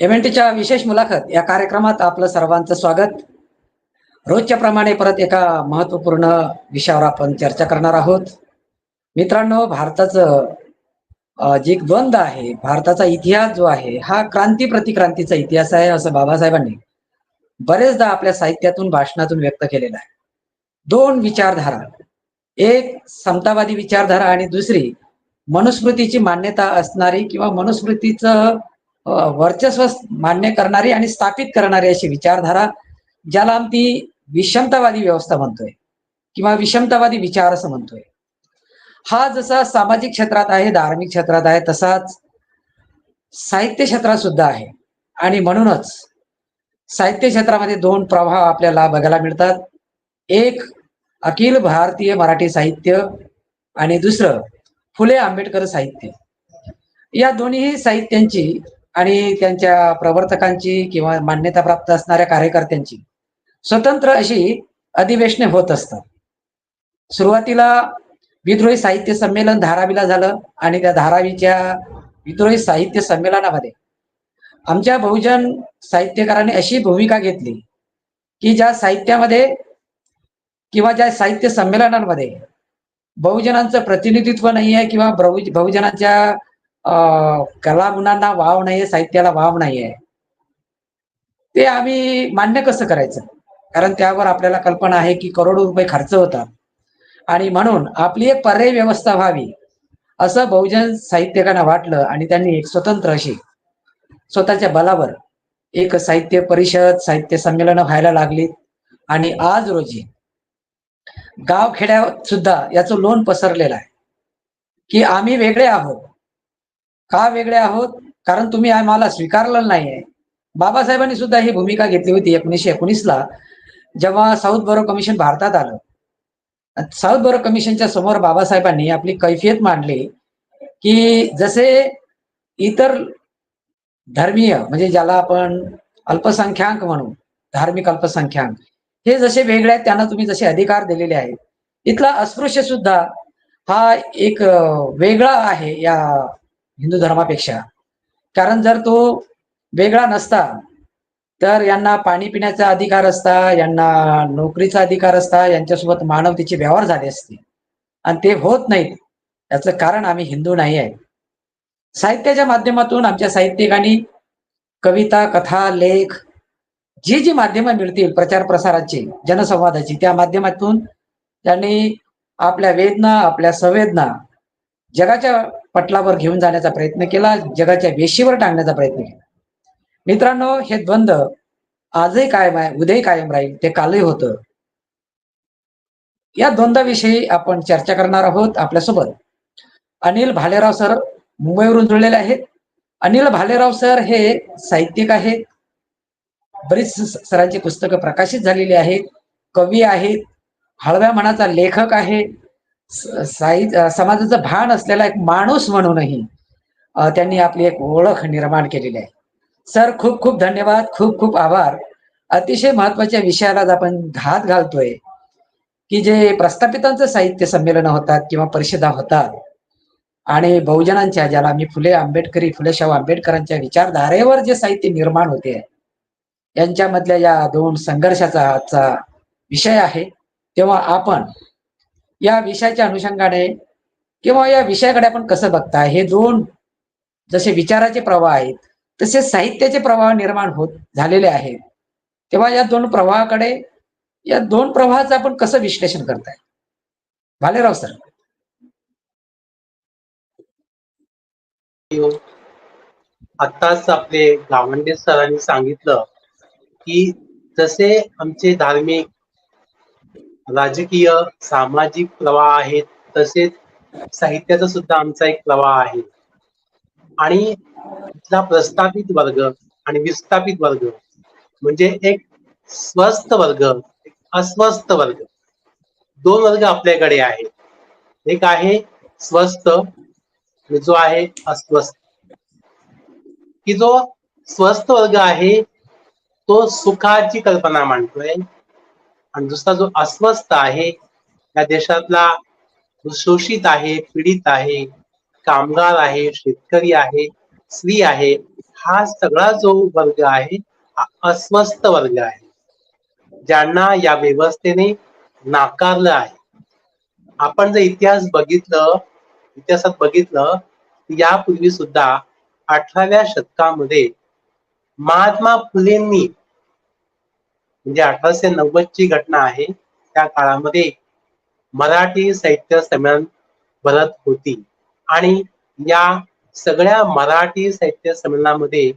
एमएनटीच्या N टीच्या विशेष मुलाखत या कार्यक्रमात आपलं सर्वांचं स्वागत. रोजच्या प्रमाणे परत एका महत्त्वपूर्ण विषयावर आपण चर्चा करणार आहोत. मित्रांनो भारताचं जे एक द्वंद्व आहे भारताचा इतिहास जो आहे हा क्रांती प्रतिक्रांतीचा इतिहास आहे असं बाबासाहेबांनी बरेचदा आपल्या साहित्यातून भाषणातून व्यक्त केलेला आहे. दोन विचारधारा. एक समतावादी विचारधारा आणि दुसरी मनुस्मृतीची मान्यता असणारी किंवा मनुस्मृतीचं वर्चस्व मान्य करणारी आणि स्थापित करणारी अशी विचारधारा ज्याला आम्ही विषमतावादी व्यवस्था म्हणतोय किंवा विषमतावादी विचार असं म्हणतोय. हा जसा सामाजिक क्षेत्रात आहे धार्मिक क्षेत्रात आहे तसाच साहित्य क्षेत्रात सुद्धा आहे. आणि म्हणूनच साहित्य क्षेत्रामध्ये दोन प्रवाह आपल्याला बघायला मिळतात. एक अखिल भारतीय मराठी साहित्य आणि दुसरं फुले आंबेडकर साहित्य. या दोन्ही साहित्यांची आणि त्यांच्या प्रवर्तकांची किंवा मान्यता प्राप्त असणाऱ्या कार्यकर्त्यांची स्वतंत्र अशी अधिवेशने होत असतात. सुरुवातीला विद्रोही साहित्य संमेलन धारावीला झालं आणि त्या धारावीच्या विद्रोही साहित्य संमेलनामध्ये आमच्या बहुजन साहित्यकारांनी अशी भूमिका घेतली की ज्या साहित्यामध्ये किंवा ज्या साहित्य संमेलनांमध्ये बहुजनांचं प्रतिनिधित्व नाही आहे किंवा बहु- बहुजनांच्या कलागुणांना वाव नाहीये साहित्याला वाव नाहीये. ते आम्ही मान्य कसं करायचं? कारण त्यावर आपल्याला कल्पना आहे की करोडो रुपये खर्च होतात. आणि म्हणून आपली एक पर्यायी व्यवस्था व्हावी. असं बहुजन साहित्यकांना वाटलं आणि त्यांनी एक स्वतंत्र अशी स्वतःच्या बलावर एक साहित्य परिषद साहित्य संमेलन व्हायला लागलीत आणि आज रोजी गाव खेड्यात सुद्धा याचं लोन पसरलेलं आहे. की आम्ही वेगळे आहोत. का वेगळे आहोत? कारण तुम्ही आम्हाला स्वीकारलेलं नाहीये. बाबासाहेबांनी सुद्धा ही भूमिका घेतली होती एकोणीसशे एकोणीसला जेव्हा साऊथ बरो कमिशन भारतात आलं. साऊथ बरो कमिशनच्या समोर बाबासाहेबांनी आपली कैफियत मांडली की जसे इतर धर्मीय म्हणजे ज्याला आपण अल्पसंख्याक म्हणू धार्मिक अल्पसंख्याक हे जसे वेगळे आहेत त्यांना तुम्ही जसे अधिकार दिलेले आहेत. इथला अस्पृश्य सुद्धा हा एक वेगळा आहे या हिंदू धर्मापेक्षा. कारण जर तो वेगळा नसता तर यांना पाणी पिण्याचा अधिकार असता यांना नोकरीचा अधिकार असता यांच्यासोबत मानवतेचे व्यवहार झाले असते. आणि ते होत नाहीत. याचं कारण आम्ही हिंदू नाही आहे. साहित्याच्या माध्यमातून आमच्या साहित्यिकांनी कविता कथा लेख जी जी माध्यमं मिळतील प्रचार प्रसाराची जनसंवादाची त्या माध्यमातून त्यांनी आपल्या वेदना आपल्या संवेदना जगाच्या पटलावर घेऊन जाण्याचा प्रयत्न केला जगाच्या वेशीवर टांगण्याचा प्रयत्न केला. मित्रांनो हे द्वंद्व आजही कायम आहे उद्याही कायम राहील ते कालही होतं. या द्वंद्वाविषयी आपण चर्चा करणार आहोत आपल्यासोबत. अनिल भालेराव सर मुंबईवरून जुळलेले आहेत. अनिल भालेराव सर हे साहित्यिक आहेत. बरीच सरांची पुस्तकं प्रकाशित झालेली आहेत. कवी आहेत. हळव्या मनाचा लेखक आहे. साहित्य समाजाचं भान असलेला एक माणूस म्हणूनही त्यांनी आपली एक ओळख निर्माण केलेली आहे. सर खूप खूप धन्यवाद खूप खूप आभार. अतिशय महत्त्वाच्या विषयाला आपण घात घालतोय की जे प्रस्थापितांचं साहित्य संमेलन होतात किंवा परिषदा होतात आणि बहुजनांच्या ज्याला मी फुले आंबेडकरी फुलेशाहू आंबेडकरांच्या विचारधारेवर जे साहित्य निर्माण होते यांच्यामधल्या या दोन संघर्षाचा आजचा विषय आहे. तेव्हा आपण या विषयाच्या अनुषंगाने किंवा या विषयाकडे आपण कसं बघताय हे दोन जसे विचाराचे प्रवाह आहेत तसे साहित्याचे प्रवाह निर्माण होत झालेले आहेत. तेव्हा या दोन प्रवाहाकडे या दोन प्रवाहाचं आपण कसं विश्लेषण करताय? भालेराव सर. आताच आपले गावंडे सरांनी सांगितलं की जसे आमचे धार्मिक राजकीय सामाजिक प्रवाह आहेत तसेच साहित्याचा सुद्धा आमचा एक प्रवाह आहे. आणि प्रस्थापित वर्ग आणि विस्थापित वर्ग म्हणजे एक स्वस्थ वर्ग एक अस्वस्थ वर्ग. दोन वर्ग आपल्याकडे आहेत. एक आहे स्वस्थ जो आहे अस्वस्थ. की जो स्वस्थ वर्ग आहे तो सुखाची कल्पना मांडतोय. आणि दुसरा जो अस्वस्थ आहे या देशातला जो शोषित आहे पीडित आहे कामगार आहे शेतकरी आहे स्त्री आहे हा सगळा जो वर्ग आहे हा अस्वस्थ वर्ग आहे. ज्यांना या व्यवस्थेने नाकारलं आहे. आपण जर इतिहास बघितलं इतिहासात बघितलं यापूर्वी सुद्धा अठराव्या शतकामध्ये महात्मा फुलेंनी म्हणजे अठराशे नव्वद ची घटना आहे. त्या काळामध्ये मराठी साहित्य संमेलन भरत होती. आणि या सगळ्या मराठी साहित्य संमेलनामध्ये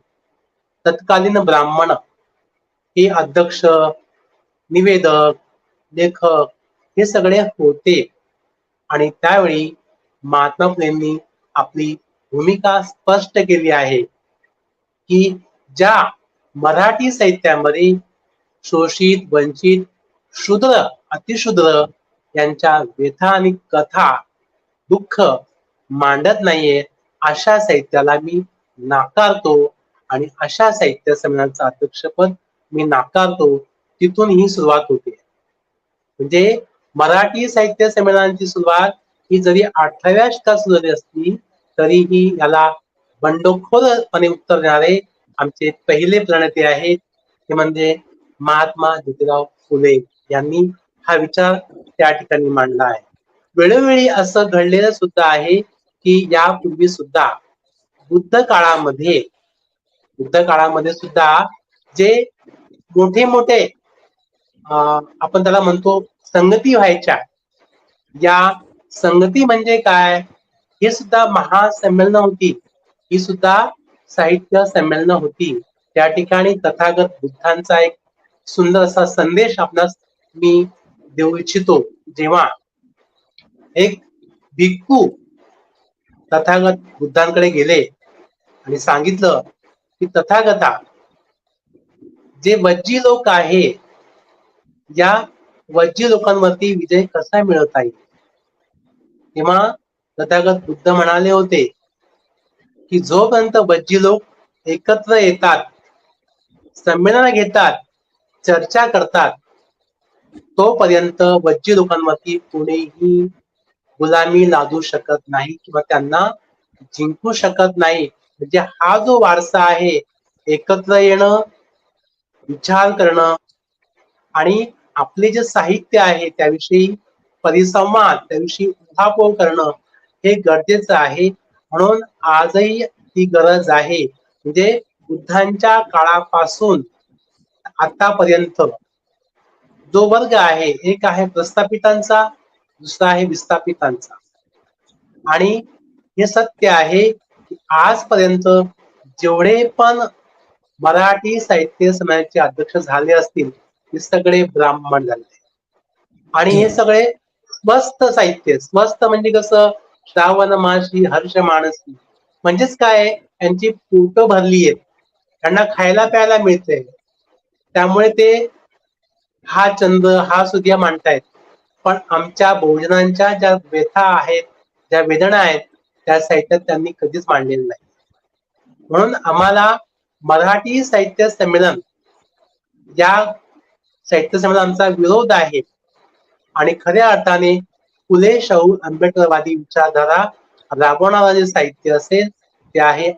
तत्कालीन ब्राह्मण हे अध्यक्ष निवेदक लेखक हे सगळे होते. आणि त्यावेळी महात्मा फुलेंनी आपली भूमिका स्पष्ट केली आहे की ज्या मराठी साहित्यामध्ये शोषित वंचित शूद्र अतिशूद्र यांच्या व्यथा आणि कथा दुःख मांडत नाहीये अशा साहित्याला मी नाकारतो आणि अशा साहित्य संमेलनाचं अध्यक्षपद मी नाकारतो तिथून ही सुरुवात होते. म्हणजे मराठी साहित्य संमेलनाची सुरुवात ही जरी अठराव्या शतकात सुरू झाली असली तरीही याला बंडखोरपणे उत्तर देणारे आमचे पहिले प्रणेते आहेत. ते म्हणजे महात्मा ज्योतिराव फुले यांनी हा विचार त्या ठिकाणी मांडला आहे. वेळोवेळी असं घडलेलं सुद्धा आहे की यापूर्वी सुद्धा बुद्ध काळामध्ये बुद्ध काळामध्ये सुद्धा जे मोठे मोठे अं, आपण त्याला म्हणतो संगती व्हायच्या. या संगती म्हणजे काय? हे सुद्धा महासंमेलन होती. ही सुद्धा साहित्य संमेलन होती. त्या ठिकाणी तथागत बुद्धांचा एक सुंदर असा संदेश आपणास मी देऊ इच्छितो. जेव्हा एक भिक्खू तथागत बुद्धांकडे गेले आणि सांगितलं की तथागता जे वज्जी लोक आहे या वज्जी लोकांवरती विजय कसा मिळवता येईल? तेव्हा तथागत बुद्ध म्हणाले होते की जोपर्यंत वज्जी लोक एकत्र येतात संमेलन घेतात चर्चा करतात. तोपर्यंत वज्जी लोकांवरती कोणीही गुलामी लादू शकत नाही किंवा त्यांना जिंकू शकत नाही. म्हणजे हा जो वारसा आहे एकत्र येणं विचार करणं आणि आपले जे साहित्य आहे त्याविषयी परिसंवाद त्याविषयी उहापोह करणं हे गरजेचं आहे. म्हणून आजही ती गरज आहे. म्हणजे बुद्धांच्या काळापासून आतापर्यंत जो वर्ग आहे एक आहे प्रस्थापितांचा दुसरा आहे विस्थापितांचा. आणि हे सत्य आहे की आजपर्यंत जेवढे पण मराठी साहित्य समाजाचे अध्यक्ष झाले असतील ते सगळे ब्राह्मण झाले आणि हे सगळे स्वस्त साहित्य स्वस्त म्हणजे कसं? श्रावण माशी हर्ष मानसी. म्हणजेच काय? यांची पोट भरली आहेत. त्यांना खायला प्यायला मिळते त्यामुळे ते हा चंद्र हा सूर्य मांडतायत. पण आमच्या भोजनांच्या ज्या व्यथा आहेत ज्या वेदना आहेत त्या साहित्यात त्यांनी कधीच मांडलेलं नाही म्हणून आम्हाला मराठी साहित्य संमेलन या साहित्य संमेलनाचा विरोध आहे. आणि खऱ्या अर्थाने फुले शाहू आंबेडकरवादी विचारधारा राबवणारा जे साहित्य असेल ते आहे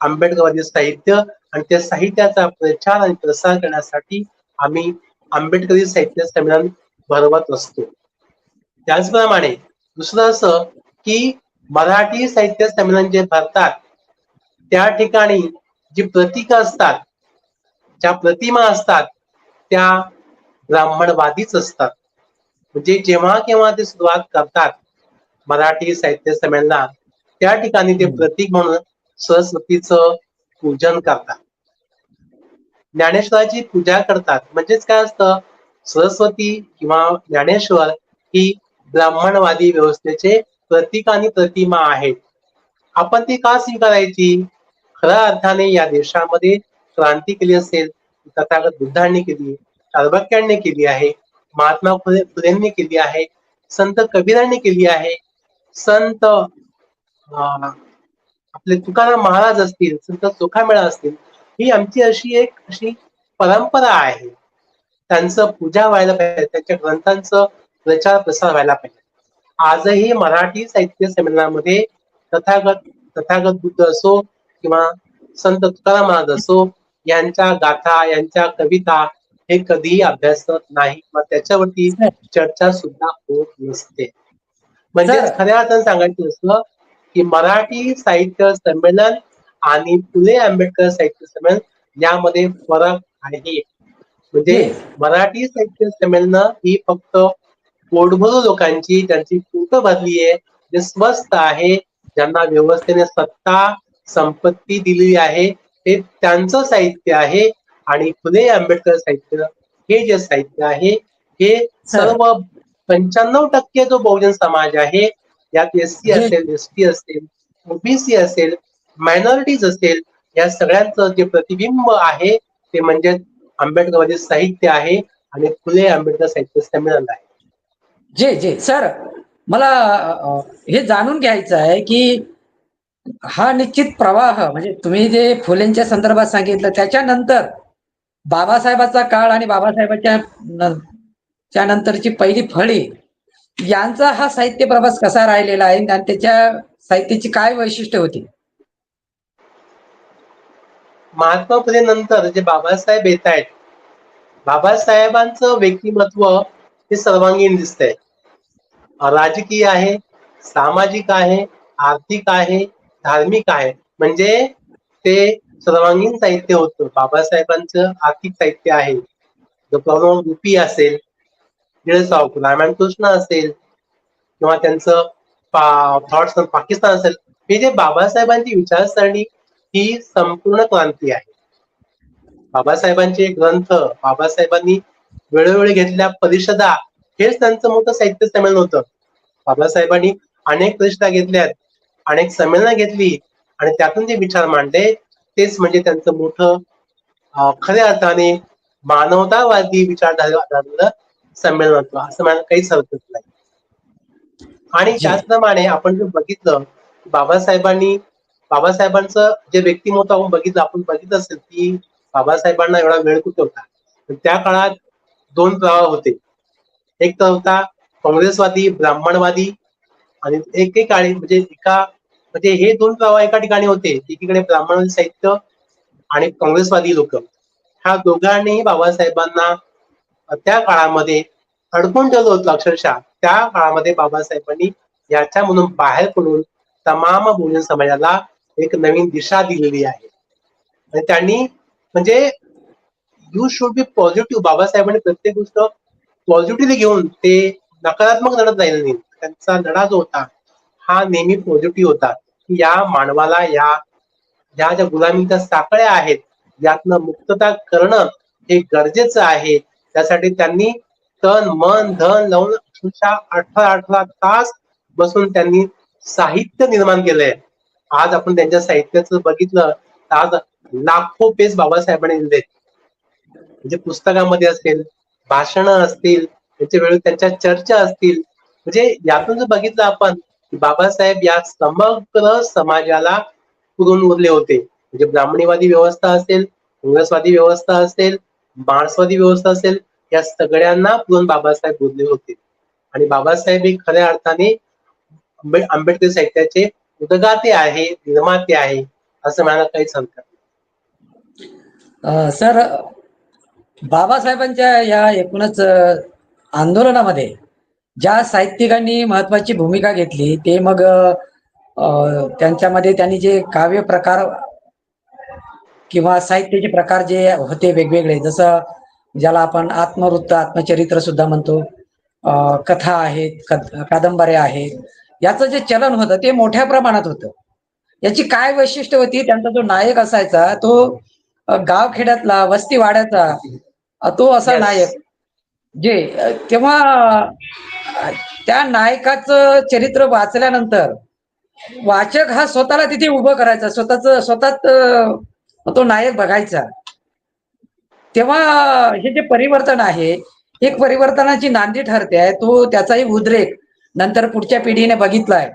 आंबेडकरवादी साहित्य. आणि त्या साहित्याचा प्रचार आणि प्रसार करण्यासाठी आम्ही आंबेडकरी साहित्य संमेलन भरवत असतो त्याचप्रमाणे दुसरं असं की मराठी साहित्य संमेलन जे भरतात त्या ठिकाणी जी प्रतीक असतात ज्या प्रतिमा असतात त्या ब्राह्मणवादीच असतात म्हणजे जेव्हा केव्हा ते सुरुवात करतात मराठी साहित्य संमेलनात त्या ठिकाणी ते. प्रतीक म्हणून सरस्वतीचं पूजन करतात. ज्ञानेश्वराची पूजा करतात. म्हणजेच काय असतं? सरस्वती किंवा ज्ञानेश्वर ही ब्राह्मणवादी व्यवस्थेचे प्रतीक आणि प्रतिमा आहेत. आपण ती का स्वीकारायची? खऱ्या अर्थाने या देशामध्ये क्रांती केली असेल तथागत बुद्धांनी केली चार्वाक्यांनी केली आहे महात्मा फुले फुलेंनी केली आहे संत कबीरांनी केली आहे. संत अं, आपले तुकाराम महाराज असतील संत चोखामेळा असतील ही आमची अशी एक अशी परंपरा आहे. त्यांचं पूजा व्हायला पाहिजे त्यांच्या ग्रंथांचं प्रचार प्रसार व्हायला पाहिजे. आजही मराठी साहित्य संमेलनामध्ये तथागत तथागत बुद्ध असो किंवा संत तुकाराम महाराज असो यांच्या गाथा यांच्या कविता हे कधीही अभ्यासत नाही मग त्याच्यावरती चर्चा सुद्धा होत नसते. म्हणजे. खऱ्या अर्थाने सांगायचं असलं की मराठी साहित्य संमेलन आणि फुले आंबेडकर साहित्य संमेलन यामध्ये फरक आहे म्हणजे. मराठी साहित्य संमेलन ही फक्त पोटभरू लोकांची ज्यांची पोट भरली आहे जे स्वस्त आहे ज्यांना व्यवस्थेने सत्ता संपत्ती दिलेली आहे हे त्यांचं साहित्य आहे आणि फुले आंबेडकर साहित्य हे जे साहित्य आहे हे सर्व पंच्याण्णव टक्के जो बहुजन समाज आहे यात एस सी असेल एस टी असेल ओबीसी असेल मायनॉरिटीज असेल या सगळ्यांचं जे प्रतिबिंब आहे ते म्हणजे आंबेडकरवादी साहित्य आहे आणि फुले आंबेडकर साहित्य संमेलन आहे. जे जे सर मला हे जाणून घ्यायचं आहे की हा निश्चित प्रवाह म्हणजे तुम्ही जे फुलेंच्या संदर्भात सांगितलं त्याच्यानंतर बाबासाहेबाचा काळ आणि बाबासाहेबाच्या न- त्यानंतरची पहिली फळी यांचा हा साहित्य प्रवास कसा राहिलेला आहे आणि त्याच्या साहित्याची काय वैशिष्ट्य होती? महात्मा फुले नंतर जे बाबासाहेब येत आहेत बाबासाहेबांचं व्यक्तिमत्व हे सर्वांगीण दिसतंय. राजकीय आहे सामाजिक आहे आर्थिक आहे धार्मिक आहे. म्हणजे ते सर्वांगीण साहित्य होतं. बाबासाहेबांचं आर्थिक साहित्य आहे. जो प्रॉब्लेम रुपी असेल टिळक रामायण कृष्ण असेल किंवा त्यांचं थॉट्स पाकिस्तान असेल हे जे बाबासाहेबांची विचारसरणी ही संपूर्ण क्रांती आहे. बाबासाहेबांचे ग्रंथ बाबासाहेबांनी वेळोवेळी घेतलेल्या परिषदा हेच त्यांचं मोठं साहित्य संमेलन होतं. बाबासाहेबांनी अनेक परिषदा घेतल्यात अनेक संमेलनं घेतली आणि त्यातून जे विचार मांडले तेच म्हणजे त्यांचं मोठं खऱ्या अर्थाने मानवतावादी विचारधारेचं संमेलन होतं असं म्हणायला काहीच हरकत नाही. आणि जी. त्याचप्रमाणे आपण जर बघितलं बाबासाहेबांनी बाबासाहेबांचं जे व्यक्तिमत्व आपण बघितलं आपण बघितलं असेल की बाबासाहेबांना एवढा वेळ कुठे होता? त्या काळात दोन प्रवाह होते. एक तर होता काँग्रेसवादी ब्राह्मणवादी आणि एकेकाळी म्हणजे एका म्हणजे हे दोन प्रवाह एका ठिकाणी होते. एकीकडे ब्राह्मणवादी साहित्य आणि काँग्रेसवादी लोक. ह्या दोघांनीही बाबासाहेबांना त्या काळामध्ये अडकून ठेवलं होतं अक्षरशः त्या काळामध्ये बाबासाहेबांनी याच्या म्हणून बाहेर पडून तमाम बहुजन समाजाला एक नवीन दिशा दिलेली आहे. आणि त्यांनी म्हणजे यू शुड बी पॉझिटिव्ह बाबासाहेबांनी प्रत्येक गोष्ट पॉझिटिव्हली घेऊन ते नकारात्मक लढत जाईल नाही. त्यांचा लढा जो होता हा नेहमी पॉझिटिव्ह होता. की या मानवाला या या ज्या गुलामीच्या साखळ्या आहेत यातनं मुक्तता करणं हे गरजेचं आहे. त्यासाठी त्यांनी तन मन धन लावून अक्षरशः अठरा अठरा तास बसून त्यांनी साहित्य निर्माण केलंय. आज आपण त्यांच्या साहित्याचं बघितलं तर आज लाखो पेज बाबासाहेबांनी लिहिले म्हणजे पुस्तकामध्ये असेल भाषणं असतील त्याच्या वेळी त्यांच्या चर्चा असतील. म्हणजे यातून जर बघितलं आपण बाबासाहेब या समग्र समाजाला पुरून उरले होते. म्हणजे ब्राह्मणीवादी व्यवस्था असेल काँग्रेसवादी व्यवस्था असेल मार्क्सवादी व्यवस्था असेल या सगळ्यांना पुरून बाबासाहेब बोलले होते. आणि बाबासाहेब हे खऱ्या अर्थाने आंबेडकर साहित्याचे उदगाते आहे निर्माते आहे असं म्हणायला काहीच सांगतात सर बाबासाहेबांच्या या एकूणच आंदोलनामध्ये ज्या साहित्यिकांनी महत्वाची भूमिका घेतली ते मग त्यांच्यामध्ये त्यांनी जे काव्य प्रकार किंवा साहित्याचे प्रकार जे होते वेगवेगळे जसं ज्याला आपण आत्मवृत्त आत्मचरित्र सुद्धा म्हणतो कथा आहेत कादंबऱ्या आहेत याचं जे चलन होतं ते मोठ्या प्रमाणात होतं याची काय वैशिष्ट्य होती त्यांचा जो नायक असायचा तो गावखेड्यातला वस्ती वाड्याचा तो असा Yes. नायक जे तेव्हा त्या नायकाचं चरित्र वाचल्यानंतर वाचक हा स्वतःला तिथे उभं करायचा स्वतःच स्वतःच तो नायक बघायचा. तेव्हा हे जे परिवर्तन आहे एक परिवर्तनाची नांदी ठरते आहे तो त्याचाही उद्रेक नंतर पुढच्या पिढीने बघितलाय.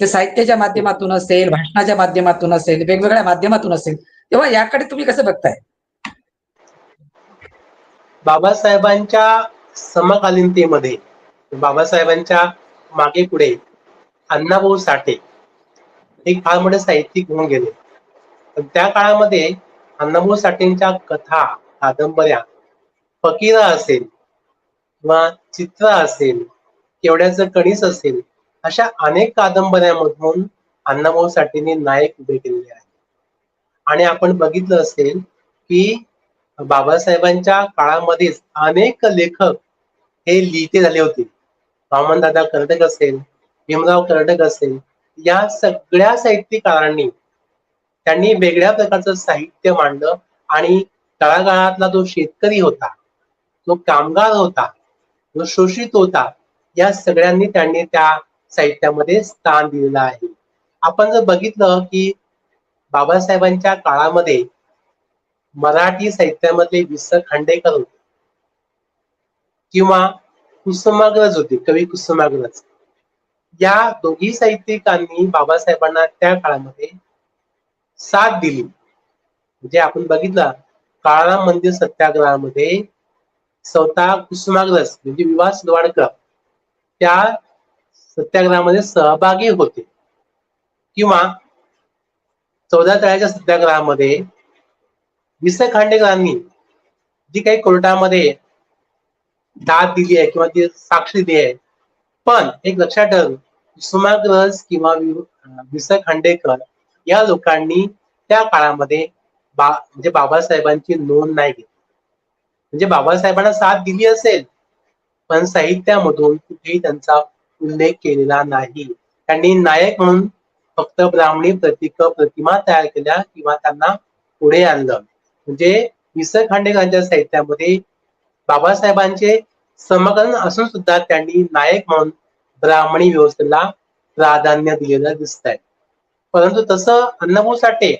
ते साहित्याच्या माध्यमातून असेल भाषणाच्या माध्यमातून असेल वेगवेगळ्या माध्यमातून असेल तेव्हा याकडे तुम्ही कसं बघताय? बाबासाहेबांच्या समकालीनतेमध्ये बाबासाहेबांच्या मागे पुढे अण्णाभाऊ साठे एक फार मोठे साहित्यिक होऊन गेले. पण त्या काळामध्ये अण्णाभाऊ साठेंच्या कथा कादंबऱ्या फकीरा असेल किंवा चित्र असेल केवड्याचं कणीस असेल अशा अनेक कादंबऱ्यामधून अण्णाभाऊ साठेंनी नायक उभे केलेले आहेत. आणि आपण बघितलं असेल की बाबासाहेबांच्या काळामध्येच अनेक लेखक हे लिहिते झाले होते. वामनदादा कर्डक असेल भीमराव कर्डक असेल या सगळ्या साहित्यकारांनी त्यांनी वेगळ्या प्रकारचं साहित्य मांडलं आणि तळागाळातला जो शेतकरी होता जो कामगार होता जो शोषित होता या सगळ्यांनी त्यांनी त्या साहित्यामध्ये स्थान दिलेलं आहे. आपण जर बघितलं की बाबासाहेबांच्या काळामध्ये मराठी साहित्यामध्ये वि स खांडेकर होते किंवा कुसुमाग्रज होते कवी कुसुमाग्रज. या दोघी साहित्यिकांनी बाबासाहेबांना त्या काळामध्ये साथ दिली. म्हणजे आपण बघितलं काळाराम मंदिर सत्याग्रहामध्ये स्वतः कुसुमाग्रस म्हणजे विवाह सुरवाडकर त्या सत्याग्रहामध्ये सहभागी होते. किंवा चौदा तळ्याच्या सत्याग्रहामध्ये वि स खांडेकरांनी जी काही कोर्टामध्ये दाद दिली आहे किंवा ती साक्ष दिली आहे पण एक लक्षात ठेव कुसुमाग्रस किंवा वि स खांडेकर या लोकांनी त्या काळामध्ये बा म्हणजे बाबासाहेबांची नोंद नाही घेतली. म्हणजे बाबासाहेबांना साथ दिली असेल पण साहित्यामधून कुठेही त्यांचा उल्लेख केलेला नाही. त्यांनी नायक म्हणून फक्त ब्राह्मणी प्रतीक प्रतिमा तयार केल्या किंवा त्यांना पुढे आणलं. म्हणजे वि स खांडेकरांच्या साहित्यामध्ये बाबासाहेबांचे समकलन असून सुद्धा त्यांनी नायक म्हणून ब्राह्मणी व्यवस्थेला प्राधान्य दिलेलं दिसत आहे परंतु तसं अण्णाभाऊ साठे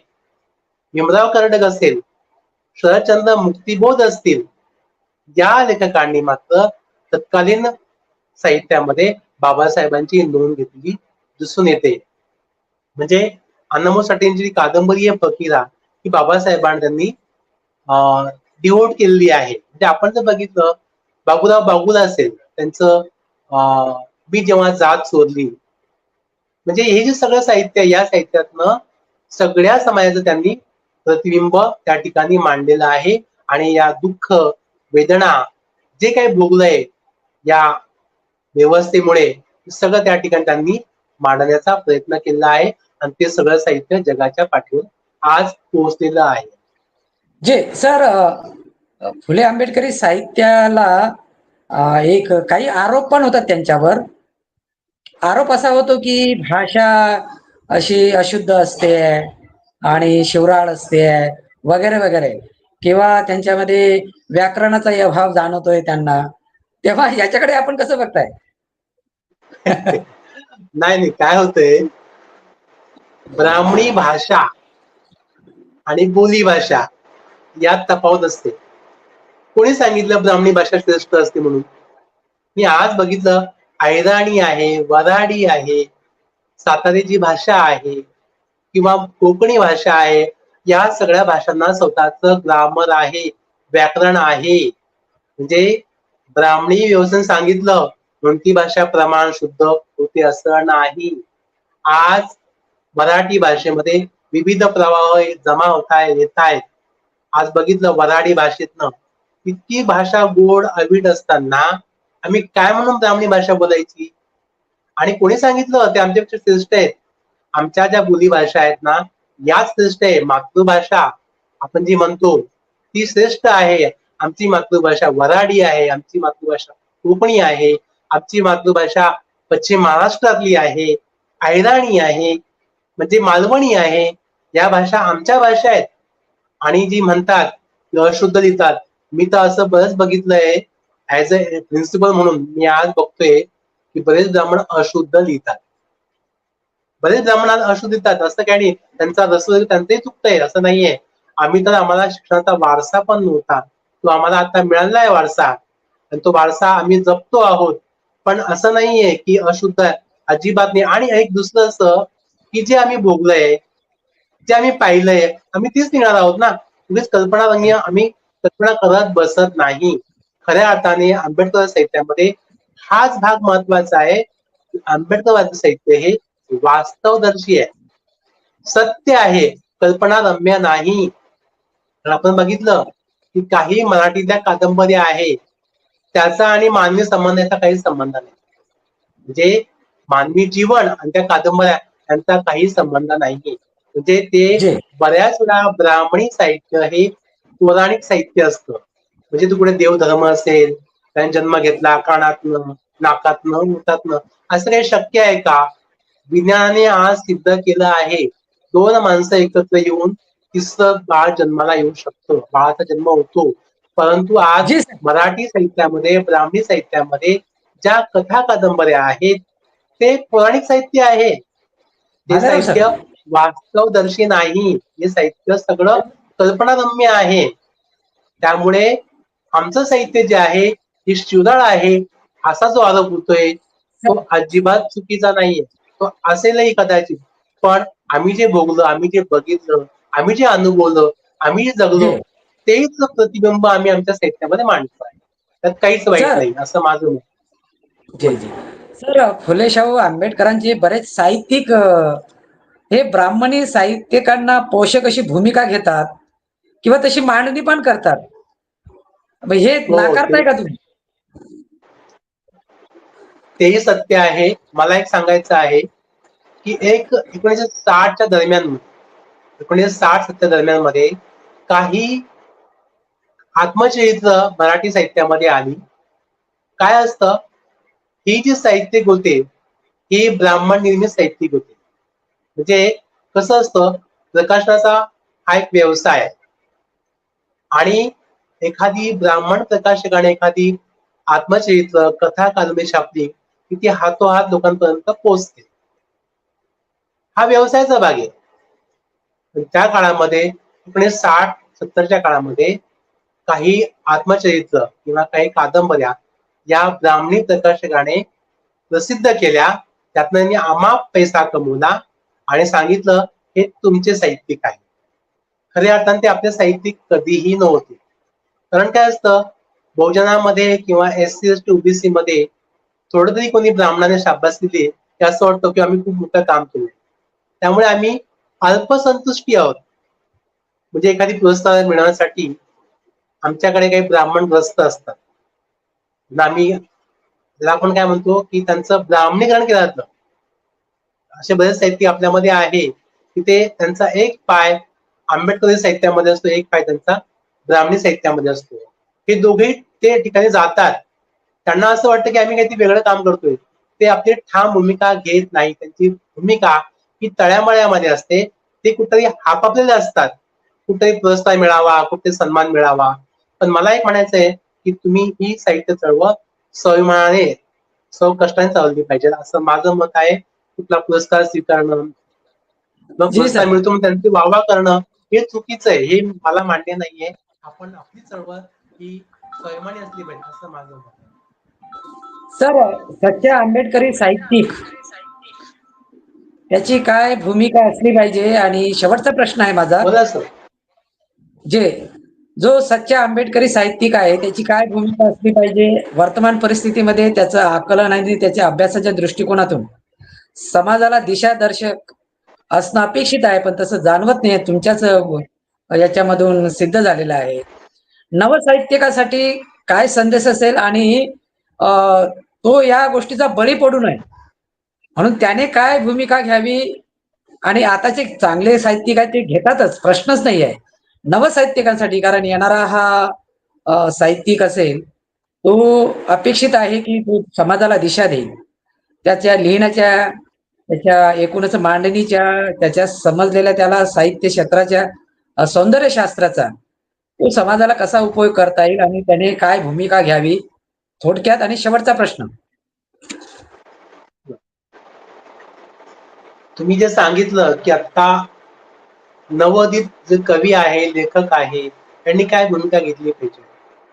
भीमराव कर्डक असेल शरदचंद्र मुक्तिबोध असतील या लेखकांनी मात्र तत्कालीन साहित्यामध्ये बाबासाहेबांची नोंद घेतली दिसून येते. म्हणजे अण्णाभाऊ साठेंची जी कादंबरी आहे फकीरा ही बाबासाहेबांनी त्यांनी डिवोट केलेली आहे. म्हणजे आपण जर बघितलं बाबूराव बागुला असेल त्यांचं अं, मी जेव्हा जात चोरली म्हणजे हे जे सगळं साहित्य आहे, या साहित्यातनं सगळ्या समाजाचं त्यांनी प्रतिबिंब त्या ठिकाणी मांडलेलं आहे. आणि या दुःख वेदना जे काही भोगलंय या व्यवस्थेमुळे सगळं त्या ठिकाणी त्यांनी मांडण्याचा प्रयत्न केला आहे. आणि ते सगळं साहित्य जगाच्या पाठीवर आज पोहोचलेलं आहे. जे सर फुले आंबेडकरी साहित्याला एक काही आरोप पण होतात त्यांच्यावर. आरोप असा होतो की भाषा अशी अशुद्ध असते आणि शिवराळ असते वगैरे वगैरे. किंवा त्यांच्यामध्ये व्याकरणाचा अभाव जाणवतोय त्यांना. तेव्हा याच्याकडे आपण कसं बघताय? नाही नाही काय होतंय? ब्राह्मणी भाषा आणि बोली भाषा यात तफावत असते. कोणी सांगितलं ब्राह्मणी भाषा श्रेष्ठ असते म्हणून? मी आज बघितलं ऐराणी आहे वराडी आहे सातारीची भाषा आहे किंवा कोकणी भाषा आहे या सगळ्या भाषांना स्वतःच ग्रामर आहे व्याकरण आहे. म्हणजे ब्राह्मणी व्यवस्थेने सांगितलं म्हणून ती भाषा प्रमाण शुद्ध होते असं नाही. आज मराठी भाषेमध्ये विविध प्रवाह जमा होत आहे येत आहेत आज बघितलं वराडी भाषेतनं इतकी भाषा गोड अवीट असताना आम्ही काय म्हणून ब्राह्मणी भाषा बोलायची? आणि कोणी सांगितलं ते आमच्यापेक्षा श्रेष्ठ आहेत आमच्या ज्या बोली भाषा आहेत ना याच श्रेष्ठ आहे मातृभाषा आपण जी म्हणतो ती श्रेष्ठ आहे. आमची मातृभाषा वराडी आहे आमची मातृभाषा कोकणी आहे आमची मातृभाषा पश्चिम महाराष्ट्रातली आहे ऐराणी आहे म्हणजे मालवणी आहे या भाषा आमच्या भाषा आहेत. आणि जी म्हणतात अशुद्ध लिहितात. मी तर असं बरंच बघितलंय ऍज अ प्रिन्सिपल म्हणून मी आज बघतोय की बरेच ब्राह्मण अशुद्ध लिहितात. बरेच ब्राह्मण आज अशुद्ध लिहितात. असं काही नाही. त्यांचा रस वगैरे त्यांचंही चुकतंय. असं नाहीये. आम्ही तर आम्हाला शिक्षणाचा वारसा पण नव्हता. तो आम्हाला आता मिळाला आहे वारसा. आणि तो वारसा आम्ही जपतो आहोत. पण असं नाहीये की अशुद्ध आहे. अजिबात नाही. आणि एक दुसरं असं की जे आम्ही भोगलंय जे आम्ही पाहिलंय आम्ही तीच लिहिणार आहोत ना. कल्पना रंगी आम्ही कल्पना करत बसत नाही. खऱ्या अर्थाने आंबेडकर साहित्यामध्ये हाच भाग महत्त्वाचा आहे. आंबेडकरवादी साहित्य हे वास्तवदर्शी आहे. सत्य आहे कल्पनारम्य नाही. तर आपण बघितलं की काही मराठीतल्या कादंबऱ्या आहे. त्याचा आणि मानवी संबंधाचा काही संबंध नाही. म्हणजे मानवी जीवन आणि त्या कादंबऱ्या यांचा काही संबंध नाहीये. म्हणजे ते बऱ्याच वेळा ब्राह्मणी साहित्य हे पौराणिक साहित्य असतं. म्हणजे तू कुठे देवधर्म असेल त्याने जन्म घेतला कानातनं नाकातनं मुठातनं असं काही शक्य आहे का? विज्ञानाने आज सिद्ध केलं आहे. दोन माणसं एकत्र येऊन तिसरं बाळ जन्माला येऊ शकतं. बाळाचा जन्म होतो. परंतु आज. मराठी साहित्यामध्ये ब्राह्मणी साहित्यामध्ये ज्या कथा कादंबऱ्या आहेत ते पौराणिक साहित्य आहे. ते सर. साहित्य वास्तवदर्शी नाही. हे साहित्य सगळं कल्पनारम्य आहे. त्यामुळे आमचं साहित्य जे आहे हे शिवराळ आहे असा जो आरोप होतोय तो अजिबात चुकीचा नाहीये. तो असेलही कदाचित. पण आम्ही जे भोगलो आम्ही जे बघितलं आम्ही जे अनुभवलं आम्ही जे जगलो. तेच प्रतिबिंब आम्ही आमच्या साहित्यामध्ये मांडतो आहे. त्यात काहीच वाईट. नाही असं माझं मत जी जी. सर फुले शाहू आंबेडकरांचे बरेच साहित्यिक हे ब्राह्मणी साहित्यिकांना पोषक अशी भूमिका घेतात किंवा तशी मांडणी पण करतात. हे हो, नाकारताय का तुम्ही? तेही सत्य आहे. मला एक सांगायचं आहे की एक एकोणीसशे साठच्या दरम्यान एकोणीसशे साठ सत्तर दरम्यानमध्ये काही आत्मचरित्र मराठी साहित्यामध्ये आली. काय असतं? ही जी साहित्यिक होते ही ब्राह्मण निर्मित साहित्यिक होते. म्हणजे कसं असतं? प्रकाशनाचा हा एक व्यवसाय आहे. आणि एखादी ब्राह्मण प्रकाशकाने एखादी आत्मचरित्र कथा कादंबरी छापली की ती हातोहात लोकांपर्यंत पोहोचते. हा व्यवसायाचा भाग आहे. त्या काळामध्ये एकोणीस साठ सत्तरच्या काळामध्ये काही आत्मचरित्र किंवा काही कादंबऱ्या या ब्राह्मणी प्रकाशकाने प्रसिद्ध केल्या. त्यातनं त्यांनी आमाप पैसा कमवला आणि सांगितलं हे तुमचे साहित्यिक आहे खऱ्या अर्थाने ते आपले साहित्यिक कधीही नव्हते. कारण काय असतं बहुजनामध्ये किंवा S C S T OBC मध्ये थोडं तरी कोणी ब्राह्मणाने शाबास दिली की असं वाटतं की आम्ही खूप मोठं काम केलं त्यामुळे आम्ही अल्पसंतुष्टी आहोत. म्हणजे एखादी पुरस्कार मिळवण्यासाठी आमच्याकडे काही ब्राह्मण ग्रस्त असतात आम्ही आपण काय म्हणतो की त्यांचं ब्राह्मणीकरण केलं जातं. असे बरेच साहित्य आपल्यामध्ये आहे की ते त्यांचा एक पाय आंबेडकरी साहित्यामध्ये असतो एक पाय त्यांचा ब्राह्मणी साहित्यामध्ये असतो. हे दोघेही ते ठिकाणी जातात. त्यांना असं वाटतं की आम्ही काहीतरी वेगळं काम करतोय. ते आपली ठाम भूमिका घेत नाही. त्यांची भूमिका ही तळ्यामळ्यामध्ये असते. ते कुठेतरी हापापलेले असतात. कुठेतरी पुरस्कार मिळावा कुठे सन्मान मिळावा. पण मला एक म्हणायचं आहे की तुम्ही ही साहित्य चळवळ स्वाभिमानाने सौ कष्टाने चालवली पाहिजे. असं माझं मत आहे. कुठला पुरस्कार स्वीकारणं मग पुरस्कार. मिळतो मग त्यांची वाहवा करणं हे चुकीचं आहे. हे मला मान्य नाहीये. आपण आपली चळवळ ही स्वाभिमानी असली पाहिजे असं माझं मत. सर सच्चे आंबेडकरी साहित्यिक. त्याची काय भूमिका असली पाहिजे? आणि शेवटचा प्रश्न आहे माझा. बोला सर. जे जो सच्चा आंबेडकरी साहित्यिक आहे त्याची काय भूमिका असली पाहिजे? वर्तमान परिस्थितीमध्ये त्याचं आकलन आणि त्याच्या अभ्यासाच्या दृष्टिकोनातून. समाजाला दिशादर्शक असणं अपेक्षित आहे पण तसं जाणवत नाही तुमच्याच याच्यामधून सिद्ध झालेला आहे. नवसाहित्यिकासाठी काय संदेश असेल आणि तो या गोष्टीचा बळी पडू नये. म्हणून त्याने काय भूमिका घ्यावी आणि आताचे चांगले साहित्यिक आहेत ते घेतातच प्रश्नच नाही आहे नवसाहित्यिकांसाठी कारण येणारा हा साहित्यिक असेल तो अपेक्षित आहे की तो समाजाला दिशा देईल. त्याच्या लिहिण्याच्या त्याच्या एकूणच मांडणीच्या त्याच्या समजलेल्या त्याला साहित्य क्षेत्राच्या सौंदर्यशास्त्राचा. तो समाजाला कसा उपयोग करता येईल आणि त्याने काय भूमिका घ्यावी? थोडक्यात आणि शेवटचा प्रश्न. तुम्ही जे सांगितलं की आता नवोदित जे कवी आहे लेखक आहे त्यांनी काय भूमिका घेतली पाहिजे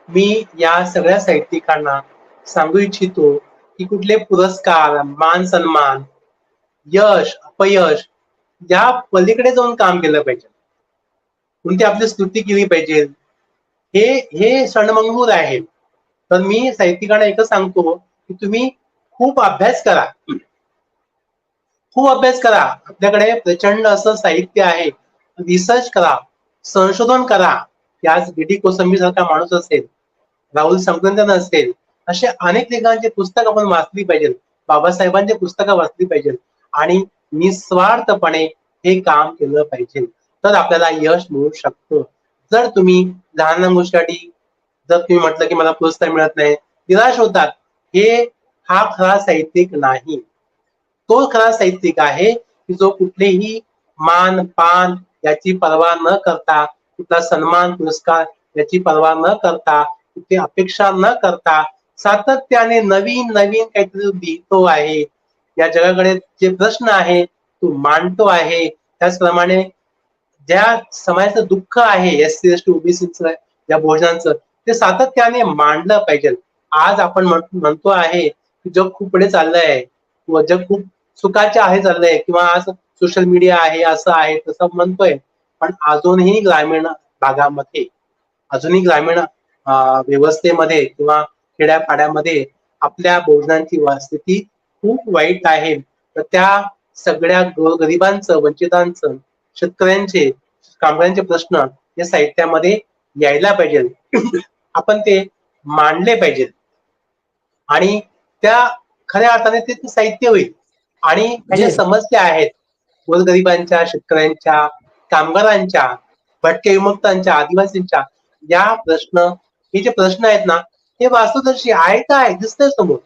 मी या सगळ्या साहित्यिकांना सांगू इच्छितो की कुठले पुरस्कार मान सन्मान यश अपयश या पलीकडे जाऊन काम केलं पाहिजे. कोणती आपली स्तुती केली पाहिजे? हे हे क्षणमंगूर आहे. तर मी साहित्यिकांना एकच सांगतो की तुम्ही खूप अभ्यास करा. खूप अभ्यास करा. आपल्याकडे प्रचंड असं साहित्य आहे. रिसर्च करा. संशोधन करा. याच डी कोसंबी सारखा माणूस असेल राहुल संक्रंदन असेल असे अनेक लेखकांचे पुस्तक आपण वाचली पाहिजेत. बाबासाहेबांचे पुस्तकं वाचली पाहिजेत. आणि निस्वार्थपणे हे काम केलं पाहिजे. तर आपल्याला यश मिळू शकतं. जर तुम्ही लहान लहान गोष्टीसाठी जर तुम्ही म्हटलं की मला पुरस्कार मिळत नाही निराश होतात हे हा खरा साहित्यिक नाही. तो खरा साहित्यिक आहे की जो कुठलेही मान पान याची पर्वा न करता कुठला सन्मान पुरस्कार याची पर्वा न करता कुठली अपेक्षा न करता सातत्याने नवीन नवीन काहीतरी लिहितो आहे. या जगाकडे जे प्रश्न आहे तो मांडतो आहे. त्याचप्रमाणे ज्या समाजाचं दुःख आहे एस सी एस टी ओबीसीचं या भोजनांचं ते सातत्याने मांडलं पाहिजे. आज आपण म्हणतो आहे की जग खूप पुढे चाललंय व जग खूप सुखाचे आहे चाललंय किंवा आज सोशल मीडिया आहे असं आहे तसं म्हणतोय पण अजूनही ग्रामीण भागामध्ये अजूनही ग्रामीण व्यवस्थेमध्ये किंवा खेड्यापाड्यामध्ये आपल्या भोजनांची स्थिती खूप वाईट आहे. तर त्या सगळ्या गरिबांचं वंचितांचं शेतकऱ्यांचे कामगारांचे प्रश्न या साहित्यामध्ये यायला पाहिजे आपण ते मांडले पाहिजेत. आणि त्या खऱ्या अर्थाने ते साहित्य होईल. आणि त्याच्या जे- समस्या आहेत गोरगरिबांच्या शेतकऱ्यांच्या कामगारांच्या भटके विमुक्तांच्या आदिवासींच्या या प्रश्न हे जे प्रश्न आहेत ना हे वास्तवदर्शी आहे काय दिसतंय समोर.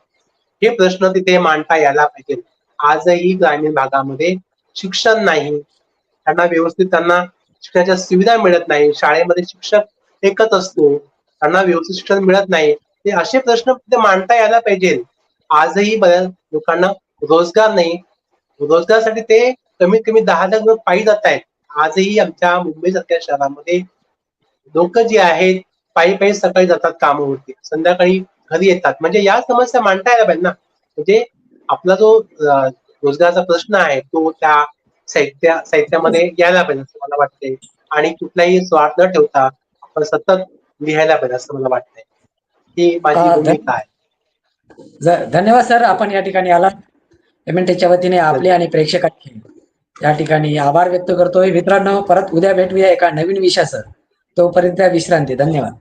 हे प्रश्न तिथे मांडता यायला पाहिजे आजही ग्रामीण भागामध्ये शिक्षण नाही त्यांना व्यवस्थित त्यांना शिक्षणाच्या सुविधा मिळत नाही. शाळेमध्ये शिक्षक एकच असतो. त्यांना व्यवस्थित शिक्षण मिळत नाही. ते असे प्रश्न ते मांडता यायला पाहिजे. आजही बऱ्याच लोकांना रोजगार नाही. रोजगारासाठी ते कमीत कमी दहा लाख लोक पायी जात आहेत आजही आमच्या मुंबई सारख्या शहरामध्ये लोक जी आहेत पायी पायी सकाळी जातात कामावरती. संध्याकाळी घरी येतात. म्हणजे या समस्या मांडता यायला पाहिजे ना. म्हणजे आपला जो रोजगाराचा प्रश्न आहे तो त्या साहित्या साहित्यामध्ये यायला पाहिजे असं मला वाटते आणि कुठलाही स्वार्थ न ठेवता आपण सतत लिहायला पाहिजे असं मला वाटतंय. ही माझी भूमिका आहे. धन्यवाद सर आपण या ठिकाणी आला एमएनटीच्या वतीने आपले आणि प्रेक्षकांचे या ठिकाणी आभार व्यक्त करतोय. मित्रांनो परत उद्या भेटूया एका नवीन विषयासह तोपर्यंत विश्रांती. धन्यवाद.